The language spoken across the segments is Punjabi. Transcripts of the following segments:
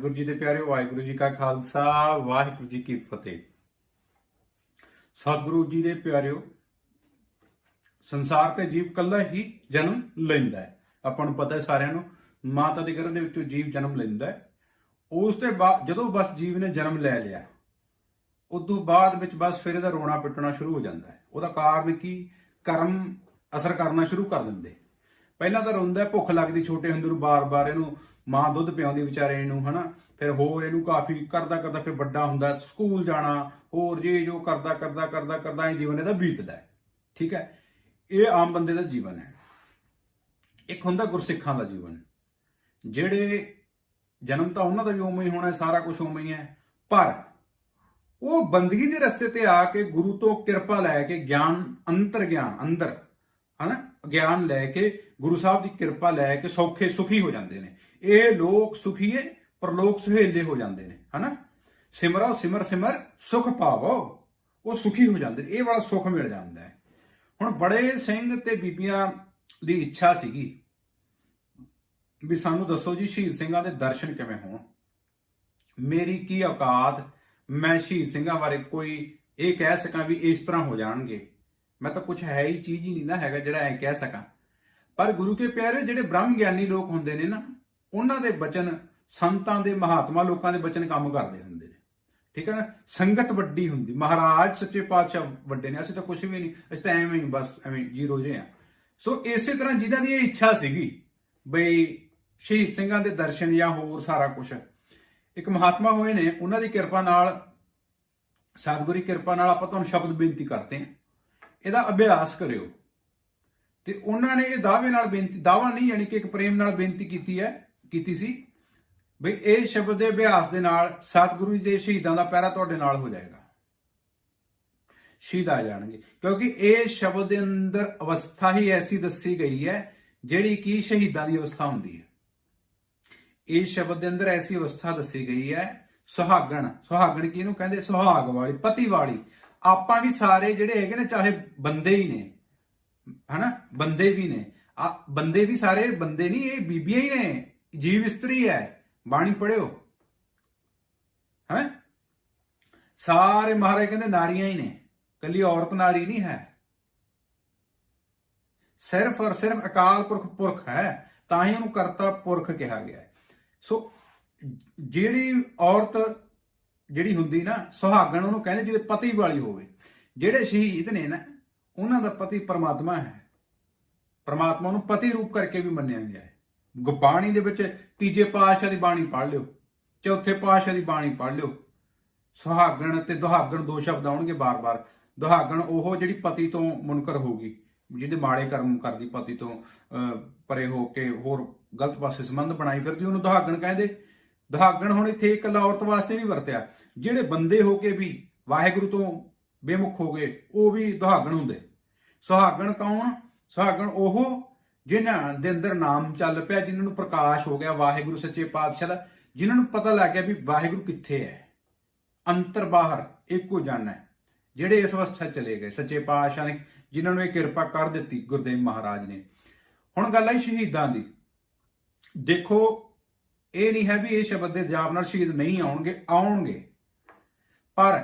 ਸਤਿਗੁਰੂ ਜੀ ਦੇ ਪਿਆਰਿਓ ਵਾਹਿਗੁਰੂ ਜੀ ਕਾ ਖਾਲਸਾ, ਵਾਹਿਗੁਰੂ ਜੀ ਕੀ ਫਤਿਹ। ਸਤਿਗੁਰੂ ਜੀ ਦੇ ਪਿਆਰਿਓ, ਸੰਸਾਰ ਤੇ ਜੀਵ ਕੱਲਾ ਹੀ ਜਨਮ ਲੈਂਦਾ ਹੈ। ਆਪਾਂ ਨੂੰ ਪਤਾ ਹੈ ਸਾਰਿਆਂ ਨੂੰ, ਮਾਤਾ ਦੇ ਗਰਭ ਦੇ ਵਿੱਚੋਂ ਜੀਵ ਜਨਮ ਲੈਂਦਾ ਹੈ। ਉਸ ਤੋਂ ਬਾਅਦ ਜਦੋਂ ਬਸ ਜੀਵ ਨੇ ਜਨਮ ਲੈ ਲਿਆ ਉਸ ਤੋਂ ਬਾਅਦ ਵਿੱਚ ਬਸ ਫਿਰ ਇਹਦਾ ਰੋਣਾ ਪਿੱਟਣਾ ਸ਼ੁਰੂ ਹੋ ਜਾਂਦਾ ਹੈ। ਉਹਦਾ ਕਾਰਨ ਕੀ? ਕਰਮ ਅਸਰ ਕਰਨਾ ਸ਼ੁਰੂ ਕਰ ਦਿੰਦੇ। ਪਹਿਲਾਂ ਤਾਂ ਰੋਂਦਾ ਭੁੱਖ ਲੱਗਦੀ, ਛੋਟੇ ਹੁੰਦੇ ਨੂੰ ਬਾਰ-ਬਾਰ ਇਹਨੂੰ ਮਾਂ ਦੁੱਧ ਪਿਆਉਂਦੀ ਵਿਚਾਰੇ ਨੂੰ, ਹਨਾ? ਫਿਰ ਹੋਰ ਇਹਨੂੰ ਕਾਫੀ ਕਰਦਾ ਕਰਦਾ ਫਿਰ ਵੱਡਾ ਹੁੰਦਾ, ਸਕੂਲ ਜਾਣਾ, ਹੋਰ ਜੇ ਜੋ ਕਰਦਾ ਕਰਦਾ ਕਰਦਾ ਕਰਦਾ ਇਹ ਜੀਵਨ ਇਹਦਾ ਬੀਤਦਾ ਹੈ। ਠੀਕ ਹੈ? ਇਹ ਆਮ ਬੰਦੇ ਦਾ ਜੀਵਨ ਹੈ। ਇੱਕ ਹੁੰਦਾ ਗੁਰਸਿੱਖਾਂ ਦਾ ਜੀਵਨ। ਜਿਹੜੇ ਜਨਮ ਤਾਂ ਉਹਨਾਂ ਦਾ ਵੀ ਉਵੇਂ ਹੀ ਹੋਣਾ ਸਾਰਾ ਕੁਝ ਉਵੇਂ ਹੀ ਹੈ, ਪਰ ਉਹ ਬੰਦਗੀ ਦੇ ਰਸਤੇ ਤੇ ਆ ਕੇ ਗੁਰੂ ਤੋਂ ਕਿਰਪਾ ਲੈ ਕੇ ਗਿਆਨ, ਅੰਤਰ ਗਿਆਨ, ਅੰਦਰ, ਹਨਾ? ਗਿਆਨ ਲੈ ਕੇ ਗੁਰੂ ਸਾਹਿਬ ਦੀ ਕਿਰਪਾ ਲੈ ਕੇ ਸੌਖੇ, ਸੁਖੀ ਹੋ ਜਾਂਦੇ ਨੇ। ਇਹ ਲੋਕ ਸੁਖੀਏ, ਪਰਲੋਕ ਸੁਹੇਲੇ ਹੋ ਜਾਂਦੇ ਨੇ, ਹਨਾ? ਸਿਮਰੋ, ਸਿਮਰ ਸਿਮਰ, ਸੁਖ ਪਾਵੋ। ਉਹ ਸੁਖੀ ਹੋ ਜਾਂਦੇ ਨੇ, ਇਹ ਵਾਲਾ ਸੁਖ ਮਿਲ ਜਾਂਦਾ ਹੈ। ਹੁਣ ਬੜੇ ਸਿੰਘ ਤੇ ਬੀਬੀਆਂ ਦੀ ਇੱਛਾ ਸੀਗੀ ਵੀ ਸਾਨੂੰ ਦੱਸੋ ਜੀ, ਸ਼ਹੀਦ ਸਿੰਘਾਂ ਦੇ ਦਰਸ਼ਨ ਕਿਵੇਂ ਹੋਣ? ਮੇਰੀ ਕੀ ਔਕਾਤ? ਮੈਂ ਸ਼ਹੀਦ ਸਿੰਘਾਂ ਬਾਰੇ ਕੋਈ ਇਹ ਕਹਿ ਸਕਾਂ ਵੀ ਇਸ ਤਰ੍ਹਾਂ ਹੋ ਜਾਣਗੇ। ਮੈਂ ਤਾਂ ਕੁਝ ਹੈ ਹੀ ਚੀਜ਼ ਹੀ ਨਹੀਂ ਨਾ ਹੈਗਾ ਜਿਹੜਾ ਐ ਕਹਿ ਸਕਾਂ। ਪਰ ਗੁਰੂ ਕੇ ਪਿਆਰੇ ਜਿਹੜੇ ਬ੍ਰਹਮ ਗਿਆਨੀ ਲੋਕ ਹੁੰਦੇ ਨੇ ਨਾ ਉਹਨਾਂ ਦੇ ਬਚਨ ਸੰਤਾਂ ਦੇ, ਮਹਾਤਮਾ ਲੋਕਾਂ ਦੇ ਬਚਨ ਕੰਮ ਕਰਦੇ ਹੁੰਦੇ ਨੇ। ਠੀਕ ਹੈ ਨਾ? ਸੰਗਤ ਵੱਡੀ ਹੁੰਦੀ। ਮਹਾਰਾਜ ਸੱਚੇ ਪਾਤਸ਼ਾਹ ਵੱਡੇ ਨੇ। ਅਸੀਂ ਤਾਂ ਕੁਝ ਵੀ ਨਹੀਂ। ਅਸੀਂ ਤਾਂ ਐਵੇਂ ਹੀ ਬਸ ਐਵੇਂ ਜੀਰੋ ਜਿਹੇ ਆ ਸੋ ਇਸੇ ਤਰ੍ਹਾਂ ਜਿਨ੍ਹਾਂ ਦੀ ਇਹ ਇੱਛਾ ਸੀਗੀ, ਬਈ ਸ਼ਹੀਦ ਸਿੰਘਾਂ ਦੇ ਦਰਸ਼ਨ ਜਾਂ ਹੋਰ ਸਾਰਾ ਕੁਝ ਇੱਕ ਮਹਾਤਮਾ ਹੋਏ ਨੇ, ਉਹਨਾਂ ਦੀ ਕਿਰਪਾ ਨਾਲ, ਸਤਿਗੁਰੀ ਕਿਰਪਾ ਨਾਲ ਆਪਾਂ ਤੁਹਾਨੂੰ ਸ਼ਬਦ ਬੇਨਤੀ ਕਰਦੇ ਹਾਂ। ਇਹਦਾ ਅਭਿਆਸ ਕਰਿਓ। ਤੇ ਉਹਨਾਂ ਨੇ ਇਹ ਦਾਅਵੇ ਨਾਲ ਬੇਨਤੀ ਦਾਵਾ ਨਹੀਂ, ਯਾਨੀ ਕਿ ਇੱਕ ਪ੍ਰੇਮ ਨਾਲ ਬੇਨਤੀ ਕੀਤੀ ਹੈ ਕੀਤੀ ਸੀ। ਬਈ ਇਹ ਸ਼ਬਦ ਦੇ ਅਭਿਆਸ ਦੇ ਨਾਲ ਸਤਿਗੁਰੂ ਜੀ ਦੇ ਸ਼ਹੀਦਾਂ ਦਾ ਪੈਰਾ ਤੁਹਾਡੇ ਨਾਲ ਹੋ ਜਾਏਗਾ। ਸ਼ਹੀਦ ਆ ਜਾਣਗੇ। ਕਿਉਂਕਿ ਇਹ ਸ਼ਬਦ ਦੇ ਅੰਦਰ ਅਵਸਥਾ ਹੀ ਐਸੀ ਦੱਸੀ ਗਈ ਹੈ, ਜਿਹੜੀ ਕਿ ਸ਼ਹੀਦਾਂ ਦੀ ਅਵਸਥਾ ਹੁੰਦੀ ਹੈ। ਇਹ ਸ਼ਬਦ ਦੇ ਅੰਦਰ ਐਸੀ ਅਵਸਥਾ ਦੱਸੀ ਗਈ ਹੈ, ਸੁਹਾਗਣ। ਸੁਹਾਗਣ ਕਿਹਨੂੰ ਕਹਿੰਦੇ? ਸੁਹਾਗ ਵਾਲੀ, ਪਤੀ ਵਾਲੀ। ਆਪਾਂ ਵੀ ਸਾਰੇ ਜਿਹੜੇ ਹੈਗੇ ਨੇ, ਚਾਹੇ ਬੰਦੇ ਹੀ ਨੇ, ਹਨਾ? ਬੰਦੇ ਵੀ ਨੇ। ਆ, ਬੰਦੇ ਵੀ ਸਾਰੇ, ਬੰਦੇ ਨਹੀਂ, ਇਹ ਬੀਬੀਆਂ ਹੀ ਨੇ। ਜੀਵ ਇਸਤਰੀ ਹੈ, ਬਾਣੀ ਪੜਿਓ ਹੈ? ਸਾਰੇ ਮਹਾਰਾਜ ਕਹਿੰਦੇ ਨਾਰੀਆਂ ਹੀ ਨੇ ਕੱਲੀ ਔਰਤ ਨਾਰੀ ਨਹੀਂ ਹੈ। ਸਿਰਫ ਔਰ ਸਿਰਫ ਅਕਾਲ ਪੁਰਖ ਪੁਰਖ ਹੈ, ਤਾਂ ਹੀ ਉਹਨੂੰ ਕਰਤਾ ਪੁਰਖ ਕਿਹਾ ਗਿਆ। ਸੋ ਜਿਹੜੀ ਔਰਤ ਜਿਹੜੀ ਹੁੰਦੀ ਨਾ, ਸੁਹਾਗਣ ਉਹਨੂੰ ਕਹਿੰਦੇ ਜਿਹਦੇ ਪਤੀ ਵਾਲੀ ਹੋਵੇ। ਜਿਹੜੇ ਸ਼ਹੀਦ ਨੇ ਨਾ, ਉਹਨਾਂ ਦਾ ਪਤੀ ਪਰਮਾਤਮਾ ਹੈ। ਪਰਮਾਤਮਾ ਨੂੰ ਪਤੀ ਰੂਪ ਕਰਕੇ ਵੀ ਮੰਨਿਆ ਗਿਆ ਹੈ। ਗੁਬਾਣੀ ਦੇ ਵਿੱਚ ਤੀਜੇ ਪਾਤਸ਼ਾਹ ਦੀ ਬਾਣੀ ਪੜ੍ਹ ਲਿਓ, ਚੌਥੇ ਪਾਤਸ਼ਾਹ ਦੀ ਬਾਣੀ ਪੜ੍ਹ ਲਿਓ। ਸੁਹਾਗਣ ਤੇ ਦੁਹਾਗਣ ਦੋ ਸ਼ਬਦ ਆਉਣਗੇ ਬਾਰ-ਬਾਰ। ਦੁਹਾਗਣ ਉਹ ਜਿਹੜੀ ਪਤੀ ਤੋਂ ਮੁਨਕਰ ਹੋਗੀ ਜਿਹਦੇ ਮਾੜੇ ਕਰਮ ਕਰਦੀ ਪਤੀ ਤੋਂ ਪਰੇ ਹੋ ਕੇ ਹੋਰ ਗਲਤ ਪਾਸੇ ਸੰਬੰਧ ਬਣਾਈ ਫਿਰਦੀ, ਉਹਨੂੰ ਦੁਹਾਗਣ ਕਹਿੰਦੇ। ਦੁਹਾਗਣ ਹੁਣ ਇੱਥੇ ਇਕੱਲਾ ਔਰਤ ਵਾਸਤੇ ਨਹੀਂ ਵਰਤਿਆ। ਜਿਹੜੇ ਬੰਦੇ ਹੋ ਕੇ ਵੀ ਵਾਹਿਗੁਰੂ ਤੋਂ ਬੇਮੁਖ ਹੋ ਗਏ, ਉਹ ਵੀ ਦੁਹਾਗਣ ਹੁੰਦੇ। ਸੁਹਾਗਣ ਕੌਣ? ਸੁਹਾਗਣ ਉਹ ਜਿਨ੍ਹਾਂ ਦੇ ਅੰਦਰ ਨਾਮ ਚੱਲ ਪਿਆ, ਜਿਨ੍ਹਾਂ ਨੂੰ ਪ੍ਰਕਾਸ਼ ਹੋ ਗਿਆ, ਵਾਹਿਗੁਰੂ ਸੱਚੇ ਪਾਤਸ਼ਾਹ ਦਾ, ਜਿਨ੍ਹਾਂ ਨੂੰ ਪਤਾ ਲੱਗ ਗਿਆ ਵੀ ਵਾਹਿਗੁਰੂ ਕਿੱਥੇ ਹੈ। ਅੰਤਰ ਬਾਹਰ ਇੱਕੋ ਜਨ ਹੈ, ਜਿਹੜੇ ਇਸ ਅਵਸਥਾ ਚਲੇ ਗਏ। ਸੱਚੇ ਪਾਤਸ਼ਾਹ ਨੇ ਜਿਨ੍ਹਾਂ ਨੂੰ ਇਹ ਕਿਰਪਾ ਕਰ ਦਿੱਤੀ, ਗੁਰਦੇਵ ਮਹਾਰਾਜ ਨੇ। ਹੁਣ ਗੱਲ ਆਈ ਸ਼ਹੀਦਾਂ ਦੀ। ਦੇਖੋ, ਇਹ ਨਹੀਂ ਹੈ ਵੀ ਇਹ ਸ਼ਬਦ ਦੇ ਜਾਪ ਨਾਲ ਸ਼ਹੀਦ ਨਹੀਂ ਆਉਣਗੇ ਆਉਣਗੇ। ਪਰ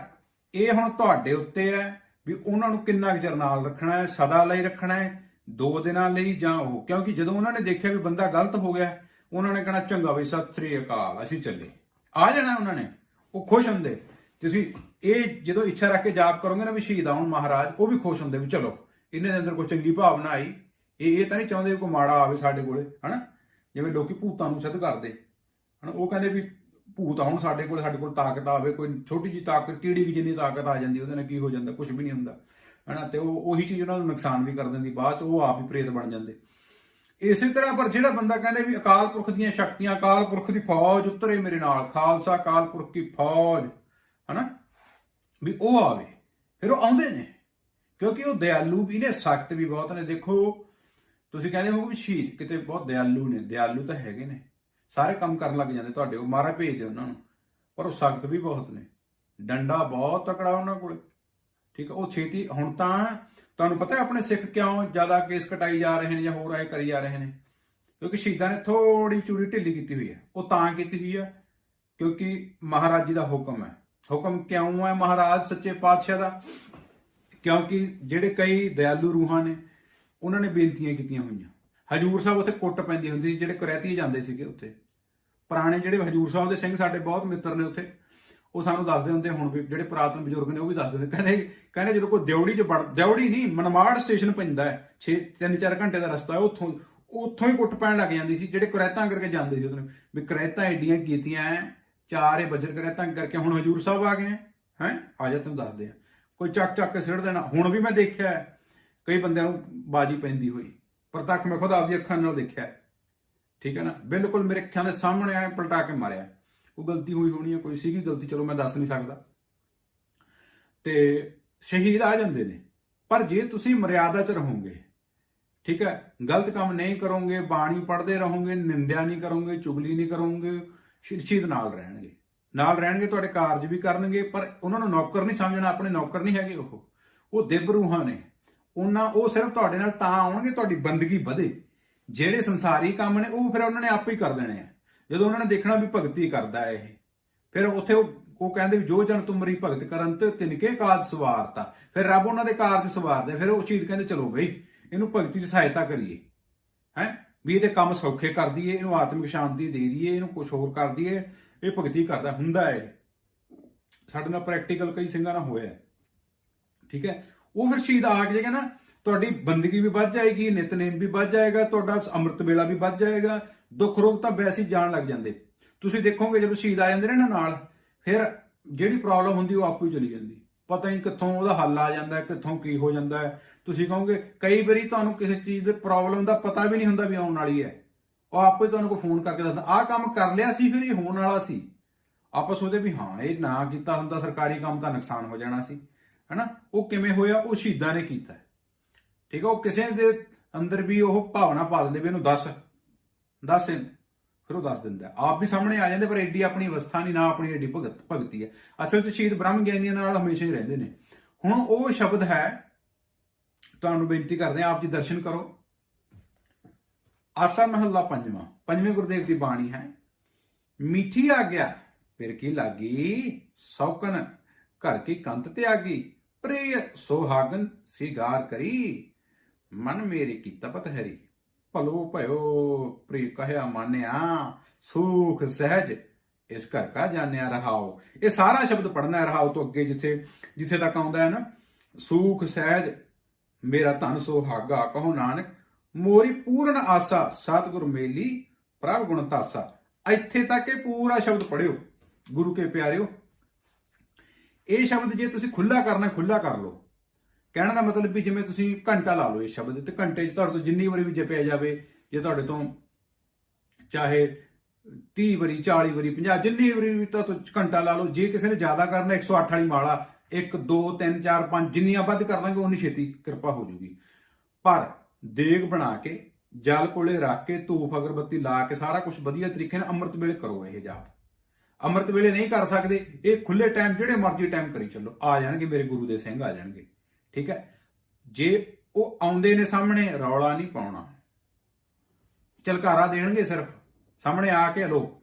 ਇਹ ਹੁਣ ਤੁਹਾਡੇ ਉੱਤੇ ਹੈ ਵੀ ਉਹਨਾਂ ਨੂੰ ਕਿੰਨਾ ਕੁ ਚਿਰ ਨਾਲ ਰੱਖਣਾ ਹੈ, ਸਦਾ ਲਈ ਰੱਖਣਾ ਹੈ ਦੋ ਦਿਨਾਂ ਲਈ ਜਾਂ ਉਹ, ਕਿਉਂਕਿ ਜਦੋਂ ਉਹਨਾਂ ਨੇ ਦੇਖਿਆ ਵੀ ਬੰਦਾ ਗਲਤ ਹੋ ਗਿਆ, ਉਹਨਾਂ ਨੇ ਕਹਣਾ, ਚੰਗਾ ਵੀ ਸਤਿ ਸ੍ਰੀ ਅਕਾਲ, ਅਸੀਂ ਚੱਲੇ। ਆ ਜਾਣਾ ਉਹਨਾਂ ਨੇ, ਉਹ ਖੁਸ਼ ਹੁੰਦੇ। ਤੁਸੀਂ ਇਹ ਜਦੋਂ ਇੱਛਾ ਰੱਖ ਕੇ ਜਾਪ ਕਰੋਗੇ ਨਾ ਵੀ ਸ਼ਹੀਦ ਆਉਣ ਮਹਾਰਾਜ, ਉਹ ਵੀ ਖੁਸ਼ ਹੁੰਦੇ ਵੀ ਚਲੋ ਇਹਨਾਂ ਦੇ ਅੰਦਰ ਕੋਈ ਚੰਗੀ ਭਾਵਨਾ ਆਈ। ਇਹ ਇਹ ਤਾਂ ਨਹੀਂ ਚਾਹੁੰਦੇ ਕੋਈ ਮਾੜਾ ਆਵੇ ਸਾਡੇ ਕੋਲੇ, ਹਨਾ? ਜਿਵੇਂ ਲੋਕੀ ਭੂਤਾਂ ਨੂੰ ਸਿੱਧ ਕਰਦੇ। ਹਨਾ, ਉਹ ਕਹਿੰਦੇ ਵੀ ਭੂਤ ਆਉਣ ਸਾਡੇ ਕੋਲ ਸਾਡੇ ਕੋਲ ਤਾਕਤ ਆਵੇ, ਕੋਈ ਛੋਟੀ ਜੀ ਤਾਕਤ, ਕੀੜੀ ਵੀ ਜਿੰਨੀ ਤਾਕਤ ਆ ਜਾਂਦੀ, ਉਹਦੇ ਨਾਲ ਕੀ ਹੋ ਜਾਂਦਾ ਕੁਝ ਵੀ ਨਹੀਂ ਹੁੰਦਾ। ਹਨਾ, ਤੇ ਉਹ ਉਹੀ ਚੀਜ਼ ਉਹਨਾਂ ਨੂੰ ਨੁਕਸਾਨ ਵੀ ਕਰ ਦਿੰਦੀ, ਬਾਅਦ ਚ ਉਹ ਆਪ ਹੀ ਪ੍ਰੇਤ ਬਣ ਜਾਂਦੇ। ਇਸੇ ਤਰ੍ਹਾਂ ਪਰ ਜਿਹੜਾ ਬੰਦਾ ਕਹਿੰਦੇ ਵੀ ਅਕਾਲ ਪੁਰਖ ਦੀਆਂ ਸ਼ਕਤੀਆਂ, ਅਕਾਲ ਪੁਰਖ ਦੀ ਫੌਜ ਉਤਰੇ ਮੇਰੇ ਨਾਲ, ਖਾਲਸਾ ਅਕਾਲ ਪੁਰਖ ਦੀ ਫੌਜ, ਹਨਾ, ਵੀ ਉਹ ਆਵੇ, ਫਿਰ ਉਹ ਆਉਂਦੇ ਨੇ। ਕਿਉਂਕਿ ਉਹ ਦਿਆਲੂ ਵੀ ਨੇ, ਸਖਤ ਵੀ ਬਹੁਤ ਨੇ। ਦੇਖੋ, ਤੁਸੀਂ ਕਹਿੰਦੇ ਹੋ ਵੀ ਸ਼ਹੀਦ ਕਿਤੇ ਬਹੁਤ ਦਿਆਲੂ ਨੇ, ਦਿਆਲੂ ਤਾਂ ਹੈਗੇ ਨੇ। ਸਾਰੇ ਕੰਮ ਕਰਨ ਲੱਗ ਜਾਂਦੇ ਤੁਹਾਡੇ, ਉਹ ਮਾਰਾ ਭੇਜਦੇ ਉਹਨਾਂ ਨੂੰ, ਪਰ ਉਹ ਸਖਤ ਵੀ ਬਹੁਤ ਨੇ। ਡੰਡਾ ਬਹੁਤ ਤਕੜਾ ਉਹਨਾਂ ਕੋਲੇ। ਠੀਕ ਹੈ ਉਹ ਛੇਤੀ, ਹੁਣ ਤਾਂ ਤੁਹਾਨੂੰ ਪਤਾ ਆਪਣੇ ਸਿੱਖ ਕਿਉਂ ਜ਼ਿਆਦਾ ਕੇਸ ਕਟਾਈ ਜਾ ਰਹੇ ਨੇ ਜਾਂ ਹੋਰ ਆਏ ਕਰੀ ਜਾ ਰਹੇ ਨੇ? ਕਿਉਂਕਿ ਸ਼ਹੀਦਾਂ ਨੇ ਥੋੜੀ ਚੂੜੀ ਢਿੱਲੀ ਕੀਤੀ ਹੋਈ ਹੈ। ਉਹ ਤਾਂ ਕੀਤੀ ਹੋਈ ਹੈ ਕਿਉਂਕਿ ਮਹਾਰਾਜ ਜੀ ਦਾ ਹੁਕਮ ਹੈ। ਹੁਕਮ ਕਿਉਂ ਹੈ ਮਹਾਰਾਜ ਸੱਚੇ ਪਾਤਸ਼ਾਹ ਦਾ? ਕਿਉਂਕਿ ਜਿਹੜੇ ਕਈ ਦਿਆਲੂ ਰੂਹਾਂ ਨੇ, ਉਹਨਾਂ ਨੇ ਬੇਨਤੀਆਂ ਕੀਤੀਆਂ ਹੋਈਆਂ। ਹਜੂਰ ਸਾਹਿਬ ਉੱਥੇ ਕੁੱਟ ਪੈਂਦੀ ਹੁੰਦੀ ਸੀ, ਜਿਹੜੇ ਕੁਰੈਤੀ ਜਾਂਦੇ ਸੀਗੇ ਉੱਥੇ। ਪੁਰਾਣੇ ਜਿਹੜੇ ਹਜੂਰ ਸਾਹਿਬ ਦੇ ਸਿੰਘ ਸਾਡੇ ਬਹੁਤ ਮਿੱਤਰ ਨੇ ਉੱਥੇ। ਉਹ ਸਾਨੂੰ ਦੱਸਦੇ ਹੁੰਦੇ ਹੁਣ ਵੀ ਜਿਹੜੇ ਪੁਰਾਤਨ ਬਜ਼ੁਰਗ ਨੇ ਉਹ ਵੀ ਦੱਸਦੇ ਨੇ ਕਹਿੰਦੇ ਕਹਿੰਦੇ ਜਦੋਂ ਕੋਈ ਦਿਉੜੀ ਚ ਵੜ ਦਿਉੜੀ ਨਹੀਂ, ਮਨਮਾੜ ਸਟੇਸ਼ਨ ਪੈਂਦਾ ਹੈ। 6 3-4 ਘੰਟੇ ਦਾ ਰਸਤਾ ਹੈ, ਉੱਥੋਂ ਉੱਥੋਂ ਹੀ ਕੁੱਟ ਪੈਣ ਲੱਗ ਜਾਂਦੀ ਸੀ। ਜਿਹੜੇ ਕੁਰੈਤਾਂ ਕਰਕੇ ਜਾਂਦੇ ਸੀ ਉਹਨੇ ਵੀ ਕਰੈਤਾਂ ਐਡੀਆਂ ਕੀਤੀਆਂ ਐ, ਚਾਰ ਇਹ ਬੱਜਰ ਕਰਕੇ ਹੁਣ ਹਜੂਰ ਸਾਹਿਬ ਆ ਗਏ ਹੈ? ਆ ਜਾ ਤੈਨੂੰ ਦੱਸਦੇ ਆ। ਕੋਈ ਚੱਕ ਚੱਕ ਕੇ ਸਿੜ ਦੇਣਾ। ਹੁਣ ਵੀ ਮੈਂ ਦੇਖਿਆ ਕਈ ਬੰਦਿਆਂ ਨੂੰ ਬਾਜੀ ਪੈਂਦੀ ਹੋਈ। ਪ੍ਰਤੱਖ ਮੈਂ ਖੁਦ ਆਪਦੀ ਅੱਖਾਂ ਨਾਲ ਦੇਖਿਆ ਠੀਕ ਹੈ ਨਾ? ਬਿਲਕੁਲ ਮੇਰੇ ਅੱਖਾਂ ਦੇ ਸਾਹਮਣੇ ਆਇਆ ਪਲਟਾ ਕੇ ਮਾਰਿਆ। ਉਹ ਗਲਤੀ ਹੋਈ ਹੋਣੀ ਹੈ ਕੋਈ ਸੀਗੀ ਗਲਤੀ, ਚਲੋ ਮੈਂ ਦੱਸ ਨਹੀਂ ਸਕਦਾ। ਤੇ ਸ਼ਹੀਦ ਆ ਜਾਂਦੇ ਨੇ। ਪਰ ਜੇ ਤੁਸੀਂ ਮਰਿਆਦਾ 'ਚ ਰਹੋਗੇ, ਠੀਕ ਹੈ, ਗਲਤ ਕੰਮ ਨਹੀਂ ਕਰੋਗੇ, ਬਾਣੀ ਪੜ੍ਹਦੇ ਰਹੋਗੇ, ਨਿੰਦਿਆ ਨਹੀਂ ਕਰੋਗੇ, ਚੁਗਲੀ ਨਹੀਂ ਕਰੋਗੇ, ਸ਼ਹੀਦ ਨਾਲ ਰਹਿਣਗੇ। ਨਾਲ ਰਹਿਣਗੇ, ਤੁਹਾਡੇ ਕਾਰਜ ਵੀ ਕਰਨਗੇ, ਪਰ ਉਹਨਾਂ ਨੂੰ ਨੌਕਰ ਨਹੀਂ ਸਮਝਣਾ, ਆਪਣੇ ਨੌਕਰ ਨਹੀਂ ਹੈਗੇ ਉਹ। ਉਹ ਦਿਵ ਰੂਹਾਂ ਨੇ। ਉਹਨਾਂ, ਉਹ ਸਿਰਫ ਤੁਹਾਡੇ ਨਾਲ ਤਾਂ ਆਉਣਗੇ, ਤੁਹਾਡੀ ਬੰਦਗੀ ਵਧੇ। ਜਿਹੜੇ ਸੰਸਾਰੀ ਕੰਮ ਨੇ, ਉਹ ਫਿਰ ਉਹਨਾਂ ਨੇ ਆਪੇ ਹੀ ਕਰ ਦੇਣੇ ਆ। ਜਦੋਂ ਉਹਨਾਂ ਨੇ ਦੇਖਣਾ ਵੀ ਭਗਤੀ ਕਰਦਾ ਹੈ ਇਹ, ਫਿਰ ਉੱਥੇ ਉਹ ਉਹ ਕਹਿੰਦੇ ਵੀ ਜੋ ਜਨ ਤੁਮਰੀ ਭਗਤ ਕਰਨ ਤੇ ਤਿਨਕੇ ਕਾਜ ਸਵਾਰਤਾ। ਫਿਰ ਰੱਬ ਉਹਨਾਂ ਦੇ ਕਾਰਜ ਸਵਾਰਦੇ, ਫਿਰ ਉਹ ਸ਼ਹੀਦ ਕਹਿੰਦੇ, ਚਲੋ ਬਈ, ਇਹਨੂੰ ਭਗਤੀ 'ਚ ਸਹਾਇਤਾ ਕਰੀਏ। ਹੈ? ਵੀ ਇਹਦੇ ਕੰਮ ਸੌਖੇ ਕਰ ਦਈਏ, ਇਹਨੂੰ ਆਤਮਿਕ ਸ਼ਾਂਤੀ ਦੇ ਦਈਏ, ਇਹਨੂੰ ਕੁਝ ਹੋਰ ਕਰ ਦਈਏ, ਇਹ ਭਗਤੀ ਕਰਦਾ ਹੁੰਦਾ ਹੈ ਸਾਡੇ ਨਾਲ ਪ੍ਰੈਕਟੀਕਲ ਕਈ ਸਿੰਘਾਂ ਨਾਲ ਹੋਇਆ। ਠੀਕ ਹੈ? ਉਹ ਫਿਰ ਸ਼ਹੀਦ ਆ ਕੇ ਜਾਏਗਾ ਨਾ ਤੁਹਾਡੀ ਬੰਦਗੀ ਵੀ ਵੱਧ ਜਾਏਗੀ, ਨਿਤਨੇਮ ਵੀ ਵੱਧ ਜਾਏਗਾ, ਤੁਹਾਡਾ ਅੰਮ੍ਰਿਤ ਵੇਲਾ ਵੀ ਵੱਧ ਜਾਏਗਾ, ਦੁੱਖ ਰੋਗ ਤਾਂ ਵੈਸੇ ਹੀ ਜਾਣ ਲੱਗ ਜਾਂਦੇ। ਤੁਸੀਂ ਦੇਖੋਗੇ ਜਦੋਂ ਸ਼ਹੀਦ ਆ ਜਾਂਦੇ ਨੇ ਨਾ ਨਾਲ, ਫਿਰ ਜਿਹੜੀ ਪ੍ਰੋਬਲਮ ਹੁੰਦੀ ਉਹ ਆਪੇ ਹੀ ਚਲੀ ਜਾਂਦੀ। ਪਤਾ ਨਹੀਂ ਕਿੱਥੋਂ ਉਹਦਾ ਹੱਲ ਆ ਜਾਂਦਾ, ਕਿੱਥੋਂ ਕੀ ਹੋ ਜਾਂਦਾ। ਤੁਸੀਂ ਕਹੋਗੇ, ਕਈ ਵਾਰੀ ਤੁਹਾਨੂੰ ਕਿਸੇ ਚੀਜ਼ ਦੇ ਪ੍ਰੋਬਲਮ ਦਾ ਪਤਾ ਵੀ ਨਹੀਂ ਹੁੰਦਾ ਵੀ ਆਉਣ ਵਾਲੀ ਹੈ। ਉਹ ਆਪੇ ਤੁਹਾਨੂੰ ਕੋਈ ਫੋਨ ਕਰਕੇ ਦੱਸਦਾ, ਆਹ ਕੰਮ ਕਰ ਲਿਆ ਸੀ ਫਿਰ ਇਹ ਹੋਣ ਵਾਲਾ ਸੀ। ਆਪਾਂ ਸੋਚਦੇ ਵੀ ਹਾਂ, ਇਹ ਨਾ ਕੀਤਾ ਹੁੰਦਾ, ਸਰਕਾਰੀ ਕੰਮ ਤਾਂ ਨੁਕਸਾਨ ਹੋ ਜਾਣਾ ਸੀ। ਹਨਾ? ਉਹ ਕਿਵੇਂ ਹੋਇਆ? ਉਹ ਸ਼ਹੀਦਾਂ ਨੇ ਕੀਤਾ। ਠੀਕ ਹੈ ਉਹ ਕਿਸੇ ਦੇ ਅੰਦਰ ਵੀ ਉਹ ਭਾਵਨਾ ਪਾ ਦਿੰਦੇ ਵੀ ਇਹਨੂੰ ਦੱਸ ਦੱਸ ਇਹਨੂੰ। ਫਿਰ ਉਹ ਦੱਸ ਦਿੰਦਾ। ਆਪ ਵੀ ਸਾਹਮਣੇ ਆ ਜਾਂਦੇ, ਪਰ ਐਡੀ ਆਪਣੀ ਅਵਸਥਾ ਨਹੀਂ, ਨਾ ਆਪਣੀ ਐਡੀ ਭਗਤ, ਭਗਤੀ ਹੈ। ਅਸਲ 'ਚ ਸ਼ਹੀਦ ਬ੍ਰਹਮ ਗਿਆਨੀਆਂ ਨਾਲ ਹਮੇਸ਼ਾ ਹੀ ਰਹਿੰਦੇ ਨੇ। ਹੁਣ ਉਹ ਸ਼ਬਦ ਹੈ, ਤੁਹਾਨੂੰ ਬੇਨਤੀ ਕਰਦੇ ਹਾਂ, ਆਪ ਜੀ ਦਰਸ਼ਨ ਕਰੋ। ਆਸਾ ਮਹੱਲਾ ਪੰਜਵਾਂ, ਪੰਜਵੇਂ ਗੁਰਦੇਵ ਦੀ ਬਾਣੀ ਹੈ, ਮਿੱਠੀ ਆ ਗਿਆ ਫਿਰ ਕੀ ਲਾਗੀ? ਸੌਕਨ, ਘਰ ਕੀ ਕੰਤ ਤੇ ਆ ਗਈ ਪ੍ਰਿਯ ਸੋਹਾਗਨ, ਸਿਗਾਰ ਕਰੀ? ਮਨ ਮੇਰੇ ਕੀ ਤਪਤ ਹਰੀ ਭਲੋ ਭਇਓ ਪ੍ਰਿਯ ਕਹਿਆ, ਮਾਨਿਆ, ਸੁਖ ਸਹਿਜ, ਇਸ ਘਰ ਕਾ ਜਾਣਿਆ ਰਹਾਓ। ਇਹ ਸਾਰਾ ਸ਼ਬਦ ਪੜਨਾ ਹੈ ਰਹਾਓ ਤੋਂ ਅੱਗੇ, ਜਿੱਥੇ ਜਿੱਥੇ ਤੱਕ ਆਉਂਦਾ ਹੈ ਨਾ, ਸੁਖ ਸਹਿਜ, ਮੇਰਾ ਧਨ ਸੁਹਾਗਾ ਕਹੋ ਨਾਨਕ, ਮੋਰੀ ਪੂਰਨ ਆਸਾ, ਸਤਿਗੁਰ ਮੇਲੀ, ਪ੍ਰਭ ਗੁਣ ਤਾਸਾ ਇੱਥੇ ਤੱਕ ਇਹ ਪੂਰਾ ਸ਼ਬਦ ਪੜਿਓ ਗੁਰੂ ਕੇ ਪਿਆਰਿਓ। ਇਹ ਸ਼ਬਦ ਜੇ ਤੁਸੀਂ ਖੁੱਲਾ ਕਰਨਾ ਖੁੱਲਾ ਕਰ ਲਓ। ਕਹਿਣ ਦਾ ਮਤਲਬ ਵੀ ਜਿਵੇਂ ਤੁਸੀਂ ਘੰਟਾ ਲਾ ਲਓ ਇਹ ਸ਼ਬਦ, ਤੇ ਘੰਟੇ 'ਚ ਤੁਹਾਡੇ ਤੋਂ ਜਿੰਨੀ ਵਾਰੀ ਵੀ ਜਪਿਆ ਜਾਵੇ, ਜੇ ਤੁਹਾਡੇ ਤੋਂ ਚਾਹੇ 30 ਵਾਰੀ 40 ਵਾਰੀ 50 ਜਿੰਨੀ ਵਾਰੀ ਵੀ ਤਾਂ ਘੰਟਾ ਲਾ ਲਓ, ਜੇ ਕਿਸੇ ਨੇ ਜ਼ਿਆਦਾ ਕਰਨਾ 108 ਵਾਲੀ ਮਾਲਾ 1 2 3 4 5 ਜਿੰਨੀਆਂ ਵੱਧ ਕਰ ਲਾਂਗੇ ਉਨੀ ਛੇਤੀ ਕਿਰਪਾ ਹੋ ਜੂਗੀ। ਪਰ ਦੇਗ ਬਣਾ ਕੇ, ਜਲ ਕੋਲੇ ਰੱਖ ਕੇ, ਧੂਫ, ਅਗਰਬੱਤੀ ਲਾ ਕੇ, ਸਾਰਾ ਕੁਝ ਵਧੀਆ ਤਰੀਕੇ ਨਾਲ ਅੰਮ੍ਰਿਤ ਵੇਲੇ ਕਰੋ ਇਹ ਜਾਪ। ਅੰਮ੍ਰਿਤ ਵੇਲੇ ਨਹੀਂ ਕਰ ਸਕਦੇ, ਇਹ ਖੁੱਲੇ ਟਾਈਮ ਜਿਹੜੇ ਮਰਜ਼ੀ ਟਾਈਮ ਕਰੀ ਚੱਲੋ, ਆ ਜਾਣਗੇ, ਮੇਰੇ ਗੁਰੂ ਦੇ ਸਿੰਘ ਆ ਜਾਣਗੇ। ਠੀਕ ਹੈ? ਜੇ ਉਹ ਆਉਂਦੇ ਨੇ ਸਾਹਮਣੇ, ਰੌਲਾ ਨਹੀਂ ਪਾਉਣਾ। ਚਲਕਾਰਾ ਦੇਣਗੇ ਸਿਰਫ। ਸਾਹਮਣੇ ਆ ਕੇ ਹਲੋ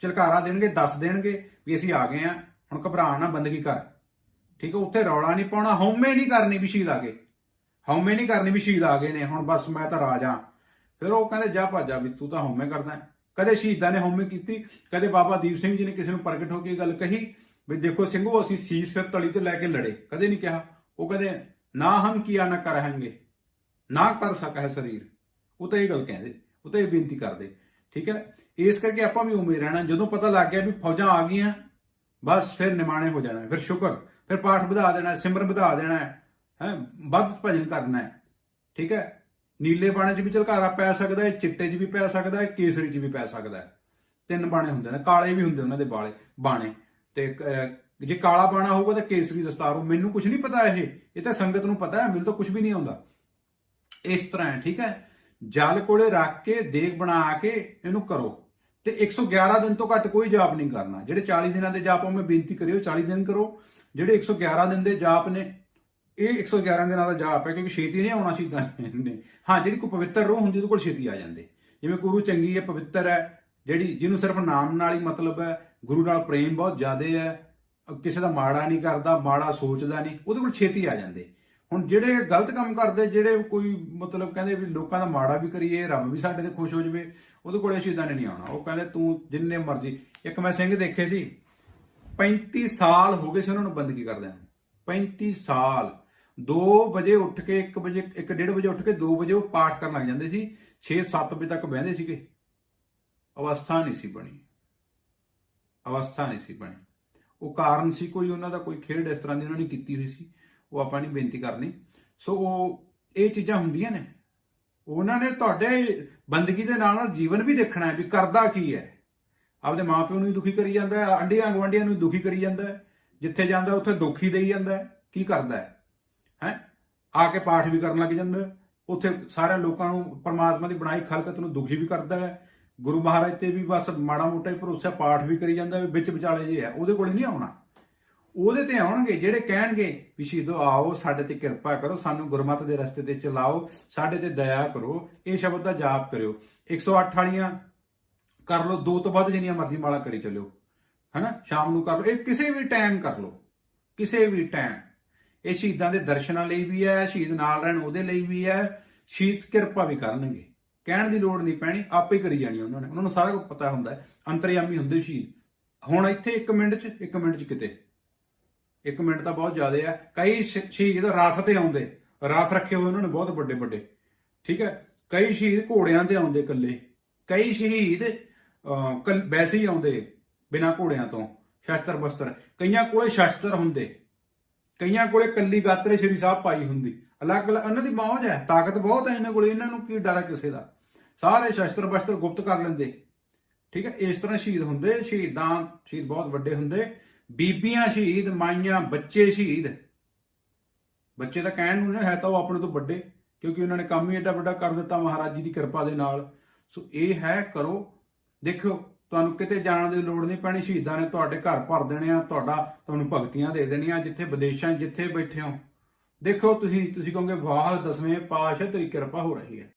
ਚਲਕਾਰਾ ਦੇਣਗੇ, ਦੱਸ ਦੇਣਗੇ ਵੀ ਅਸੀਂ ਆ ਗਏ ਆ ਹੁਣ ਘਬਰਾ ਨਾ, ਬੰਦਗੀ ਕਰ। ਠੀਕ ਹੈ? ਉੱਥੇ ਰੌਲਾ ਨਹੀਂ ਪਾਉਣਾ, ਹਉਮੈ ਨਹੀਂ ਕਰਨੀ ਵੀ ਸ਼ਹੀਦ ਆ ਗਏ। ਹਉਮੈ ਨਹੀਂ ਕਰਨੀ ਵੀ ਸ਼ਹੀਦ ਆ ਗਏ ਨੇ। ਹੁਣ ਬਸ ਮੈਂ ਤਾਂ ਰਾਜਾ ਫਿਰ ਉਹ ਕਹਿੰਦੇ, ਜਾ ਭਾਜਾ ਵੀ ਤੂੰ ਤਾਂ ਹਉਮੈ ਕਰਦਾ ਕਦੇ ਸ਼ਹੀਦਾਂ ਨੇ ਹਉਮੈ ਕੀਤੀ, ਕਦੇ ਬਾਬਾ ਦੀਪ ਸਿੰਘ ਜੀ ਨੇ ਕਿਸੇ ਨੂੰ ਪ੍ਰਗਟ ਹੋ ਕੇ ਗੱਲ ਕਹੀ ਵੀ ਦੇਖੋ ਸਿੰਘੋ, ਅਸੀਂ ਸੀਸ ਫਿਰ ਤਲੀ ਤੇ ਲੈ ਕੇ ਲੜੇ। ਕਦੇ ਨਹੀਂ ਕਿਹਾ। ਉਹ ਕਹਿੰਦੇ ਨਾ ਹਮ ਕੀਆ ਨਾ ਕਰਹਾਂਗੇ ਨਾ ਕਰ ਸਕਾ ਹੈ ਸਰੀਰ ਉਹ ਤਾਂ ਇਹ ਗੱਲ ਕਹਿੰਦੇ ਉਹ ਤਾਂ ਇਹ ਬੇਨਤੀ ਕਰਦੇ ਠੀਕ ਹੈ ਇਸ ਕਰਕੇ ਆਪਾਂ ਵੀ ਉਮੀਦ ਰਹਿਣਾ ਜਦੋਂ ਪਤਾ ਲੱਗ ਗਿਆ ਵੀ ਫੌਜਾਂ ਆ ਗਈਆਂ ਬਸ ਫਿਰ ਨਿਮਾਣੇ ਹੋ ਜਾਣਾ ਫਿਰ ਸ਼ੁਕਰ ਫਿਰ ਪਾਠ ਵਧਾ ਦੇਣਾ ਸਿਮਰਨ ਵਧਾ ਦੇਣਾ ਹੈ ਵੱਧ ਭਜਨ ਕਰਨਾ ਹੈ ਠੀਕ ਹੈ ਨੀਲੇ ਬਾਣੇ 'ਚ ਵੀ ਝਲਕਾਰਾ ਪੈ ਸਕਦਾ ਹੈ ਚਿੱਟੇ 'ਚ ਵੀ ਪੈ ਸਕਦਾ ਹੈ ਕੇਸਰੀ 'ਚ ਵੀ ਪੈ ਸਕਦਾ ਹੈ ਤਿੰਨ ਬਾਣੇ ਹੁੰਦੇ ਨੇ ਕਾਲੇ ਵੀ ਹੁੰਦੇ ਉਹਨਾਂ ਦੇ ਬਾਲੇ ਬਾਣੇ ਤੇ ਜੇ ਕਾਲਾ ਬਾਣਾ ਹੋਊਗਾ ਤਾਂ ਕੇਸਰੀ ਦਸਤਾਰ ਹੋ ਮੈਨੂੰ ਕੁਝ ਨਹੀਂ ਪਤਾ ਇਹ। ਇਹ ਤਾਂ ਸੰਗਤ ਨੂੰ ਪਤਾ ਹੈ, ਮੈਨੂੰ ਤਾਂ ਕੁਝ ਵੀ ਨਹੀਂ ਆਉਂਦਾ। ਇਸ ਤਰ੍ਹਾਂ ਹੈ, ਠੀਕ ਹੈ? ਜਲ ਕੋਲੇ ਰੱਖ ਕੇ, ਦੇਗ ਬਣਾ ਕੇ ਇਹਨੂੰ ਕਰੋ। ਤੇ 111 ਦਿਨ ਤੋਂ ਘੱਟ ਕੋਈ ਜਾਪ ਨਹੀਂ ਕਰਨਾ। ਜਿਹੜੇ 40 ਦਿਨਾਂ ਦੇ ਜਾਪ ਉਹ ਮੈਂ ਬੇਨਤੀ ਕਰਿਓ 40 ਦਿਨ ਕਰੋ। ਜਿਹੜੇ 111 ਦਿਨ ਦੇ ਜਾਪ ਨੇ, ਇਹ 111 ਦਿਨਾਂ ਦਾ ਜਾਪ ਹੈ, ਕਿਉਂਕਿ ਛੇਤੀ ਨਹੀਂ ਆਉਣਾ ਸ਼ਹੀਦਾਂ ਨੇ ਹਾਂ, ਜਿਹੜੀ ਕੋਈ ਪਵਿੱਤਰ ਰੂਹ ਹੁੰਦੀ, ਉਹਦੇ ਕੋਲ ਛੇਤੀ ਆ ਜਾਂਦੇ। ਜਿਵੇਂ ਗੁਰੂ ਚੰਗੀ ਹੈ, ਪਵਿੱਤਰ ਹੈ। ਜਿਹੜੀ, ਜਿਹਨੂੰ ਸਿਰਫ ਨਾਮ ਨਾਲ ਹੀ ਮਤਲਬ ਹੈ, ਗੁਰੂ ਨਾਲ ਪ੍ਰੇਮ ਬਹੁਤ ਜ਼ਿਆਦਾ ਹੈ ਕਿਸੇ ਦਾ ਮਾੜਾ ਨਹੀਂ ਕਰਦਾ, ਮਾੜਾ ਸੋਚਦਾ ਨਹੀਂ, ਉਹਦੇ ਕੋਲ ਛੇਤੀ ਆ ਜਾਂਦੇ। ਹੁਣ ਜਿਹੜੇ ਗਲਤ ਕੰਮ ਕਰਦੇ, ਜਿਹੜੇ ਕੋਈ ਮਤਲਬ ਕਹਿੰਦੇ ਵੀ ਲੋਕਾਂ ਦਾ ਮਾੜਾ ਵੀ ਕਰੀਏ, ਰੱਬ ਵੀ ਸਾਡੇ ਤੇ ਖੁਸ਼ ਹੋ ਜਾਵੇ, ਉਹਦੇ ਕੋਲੇ ਸ਼ਹੀਦਾਂ ਨੇ ਨਹੀਂ ਆਉਣਾ। ਉਹ ਕਹਿੰਦੇ, ਤੂੰ ਜਿੰਨੇ ਮਰਜ਼ੀ ਇੱਕ ਮੈਂ ਸਿੰਘ ਦੇਖੇ ਸੀ 35 ਸਾਲ ਹੋ ਗਏ ਸੀ ਉਹਨਾਂ ਨੂੰ ਬੰਦਗੀ ਕਰਦਿਆਂ ਨੂੰ। 35 ਸਾਲ। 2 ਵਜੇ ਉੱਠ ਕੇ 1 ਵਜੇ 1:30 ਵਜੇ ਉੱਠ ਕੇ 2 ਵਜੇ ਉਹ ਪਾਠ ਕਰਨ ਲੱਗ ਜਾਂਦੇ ਸੀ 6-7 ਵਜੇ ਤੱਕ ਬਹਿੰਦੇ ਸੀਗੇ। ਅਵਸਥਾ ਨਹੀਂ ਸੀ ਬਣੀ। ਅਵਸਥਾ ਨਹੀਂ ਸੀ ਬਣੀ। ਉਹ ਕਾਰਨ ਸੀ ਕੋਈ ਉਹਨਾਂ ਦਾ ਕੋਈ ਖੇਡ ਇਸ ਤਰ੍ਹਾਂ ਦੀ ਉਹਨਾਂ ਨੇ ਕੀਤੀ ਹੋਈ ਸੀ, ਉਹ ਆਪਾਂ ਨਹੀਂ ਬੇਨਤੀ ਕਰਨੀ। ਸੋ ਉਹ ਇਹ ਚੀਜ਼ਾਂ ਹੁੰਦੀਆਂ ਨੇ। ਉਹਨਾਂ ਨੇ ਤੁਹਾਡੇ ਬੰਦਗੀ ਦੇ ਨਾਲ ਨਾਲ ਜੀਵਨ ਵੀ ਦੇਖਣਾ ਹੈ ਵੀ ਕਰਦਾ ਕੀ ਹੈ। ਆਪਦੇ ਮਾਪਿਓ ਨੂੰ ਵੀ ਦੁਖੀ ਕਰੀ ਜਾਂਦਾ ਹੈ, ਅੰਡੀਆਂ ਗਵੰਡੀਆਂ ਨੂੰ ਵੀ ਦੁਖੀ ਕਰੀ ਜਾਂਦਾ ਹੈ। ਜਿੱਥੇ ਜਾਂਦਾ, ਉੱਥੇ ਦੁਖੀ ਦੇਈ ਜਾਂਦਾ ਹੈ। ਕੀ ਕਰਦਾ ਹੈ? ਹੈ? ਆ ਕੇ ਪਾਠ ਵੀ ਕਰਨ ਲੱਗ ਜਾਂਦਾ ਉੱਥੇ ਸਾਰੇ ਲੋਕਾਂ ਨੂੰ ਪਰਮਾਤਮਾ ਦੀ ਬਣਾਈ ਖਲਕਤ ਨੂੰ ਦੁਖੀ ਵੀ ਕਰਦਾ ਹੈ। ਗੁਰੂ ਮਹਾਰਾਜ ਤੇ ਵੀ ਬਸ ਮਾੜਾ ਮੋਟਾ ਹੀ ਭਰੋਸਾ, ਪਾਠ ਵੀ ਕਰੀ ਜਾਂਦਾ, ਵਿੱਚ ਵਿਚਾਲੇ ਜੇ ਹੈ, ਉਹਦੇ ਕੋਲ ਨਹੀਂ ਆਉਣਾ। ਉਹਦੇ ਤੇ ਆਉਣਗੇ, ਜਿਹੜੇ ਕਹਿਣਗੇ ਵੀ ਸ਼ਹੀਦੋ, ਆਓ, ਸਾਡੇ ਤੇ ਕਿਰਪਾ ਕਰੋ, ਸਾਨੂੰ ਗੁਰਮਤਿ ਦੇ ਰਸਤੇ ਤੇ ਚਲਾਓ, ਸਾਡੇ ਤੇ ਦਇਆ ਕਰੋ, ਇਹ ਸ਼ਬਦ ਦਾ ਜਾਪ ਕਰਿਓ। 108 ਵਾਲੀਆਂ ਕਰ ਲਓ, ਦੋ ਤੋਂ ਵੱਧ ਜਿੰਨੀਆਂ ਮਰਜ਼ੀ ਮਾਲਾ ਕਰੀ ਚੱਲਿਓ, ਹਨਾ? ਸ਼ਾਮ ਨੂੰ ਕਰ ਲਓ, ਇਹ ਕਿਸੇ ਵੀ ਟਾਈਮ ਕਰ ਲਓ, ਕਿਸੇ ਵੀ ਟਾਈਮ ਇਹ ਸ਼ਹੀਦਾਂ ਦੇ ਦਰਸ਼ਨਾਂ ਲਈ ਵੀ ਹੈ, ਸ਼ਹੀਦ ਨਾਲ ਰਹਿਣ ਉਹਦੇ ਲਈ ਵੀ ਹੈ, ਸ਼ਹੀਦ ਕਿਰਪਾ ਵੀ ਕਰਨਗੇ। ਕਹਿਣ ਦੀ ਲੋੜ ਨਹੀਂ ਪੈਣੀ ਆਪੇ ਕਰੀ ਜਾਣੀ ਉਹਨਾਂ ਨੇ। ਉਹਨਾਂ ਨੂੰ ਸਾਰਾ ਕੁਝ ਪਤਾ ਹੁੰਦਾ ਹੈ। ਅੰਤਰਯਾਮੀ ਹੁੰਦੇ ਸ਼ਹੀਦ ਹੁਣ ਇੱਥੇ 1 ਮਿੰਟ 'ਚ 1 ਮਿੰਟ 'ਚ ਕਿਤੇ। 1 ਮਿੰਟ ਤਾਂ ਬਹੁਤ ਜ਼ਿਆਦਾ ਹੈ ਕਈ ਸ਼- ਸ਼ਹੀਦ ਰਥ ਤੇ ਆਉਂਦੇ। ਰਥ ਰੱਖੇ ਹੋਏ ਉਹਨਾਂ ਨੇ ਬਹੁਤ ਵੱਡੇ ਵੱਡੇ। ਠੀਕ ਹੈ? ਕਈ ਸ਼ਹੀਦ ਘੋੜਿਆਂ ਤੇ ਆਉਂਦੇ ਇਕੱਲੇ। ਕਈ ਸ਼ਹੀਦ ਅਹ, ਕੱਲ- ਵੈਸੇ ਹੀ ਆਉਂਦੇ ਬਿਨਾਂ ਘੋੜਿਆਂ ਤੋਂ। ਸ਼ਸਤਰ ਬਸਤਰ। ਕਈਆਂ ਕੋਲੇ ਸ਼ਸਤਰ ਹੁੰਦੇ। ਕਈਆਂ ਕੋਲੇ ਕੱਲੀ ਗਾਤਰੇ ਸ਼੍ਰੀ ਸਾਹਿਬ ਪਾਈ ਹੁੰਦੀ। ਅਲੱਗ ਅਲੱਗ, ਇਹਨਾਂ ਦੀ ਮੌਜ ਹੈ, ਤਾਕਤ ਬਹੁਤ ਹੈ ਇਹਨਾਂ ਕੋਲ, ਇਹਨਾਂ ਨੂੰ ਕੀ ਡਰ ਹੈ ਕਿਸੇ ਦਾ? ਸਾਰੇ ਸ਼ਸਤਰ ਬਸਤਰ ਗੁਪਤ ਕਰ ਲੈਂਦੇ। ਠੀਕ ਹੈ, ਇਸ ਤਰ੍ਹਾਂ ਸ਼ਹੀਦ ਹੁੰਦੇ, ਸ਼ਹੀਦਾਂ, ਸ਼ਹੀਦ ਬਹੁਤ ਵੱਡੇ ਹੁੰਦੇ। ਬੀਬੀਆਂ ਸ਼ਹੀਦ, ਮਾਈਆਂ, ਬੱਚੇ ਸ਼ਹੀਦ। ਬੱਚੇ ਤਾਂ ਕਹਿਣ ਨੂੰ ਨਹੀਂ ਹੈ ਤਾਂ ਉਹ ਆਪਣੇ ਤੋਂ ਵੱਡੇ, ਕਿਉਂਕਿ ਉਹਨਾਂ ਨੇ ਕੰਮ ਹੀ ਐਡਾ ਵੱਡਾ ਕਰ ਦਿੱਤਾ ਮਹਾਰਾਜ ਜੀ ਦੀ ਕਿਰਪਾ ਦੇ ਨਾਲ। ਸੋ ਇਹ ਹੈ, ਕਰੋ। ਦੇਖਿਓ, ਤੁਹਾਨੂੰ ਕਿਤੇ ਜਾਣ ਦੀ ਲੋੜ ਨਹੀਂ ਪੈਣੀ, ਸ਼ਹੀਦਾਂ ਨੇ ਤੁਹਾਡੇ ਘਰ ਭਰ ਦੇਣੇ ਆ, ਤੁਹਾਡਾ ਤੁਹਾਨੂੰ ਭਗਤੀਆਂ ਦੇ ਦੇਣੀਆਂ, ਜਿੱਥੇ ਵਿਦੇਸ਼ਾਂ, ਜਿੱਥੇ ਬੈਠੇ ਹੋ। ਦੇਖੋ ਤੁਸੀਂ ਤੁਸੀਂ ਕਹੋਗੇ ਵਾਹ ਦਸਵੇਂ ਪਾਤਸ਼ਾਹ ਤੇਰੀ ਕਿਰਪਾ ਹੋ ਰਹੀ ਹੈ।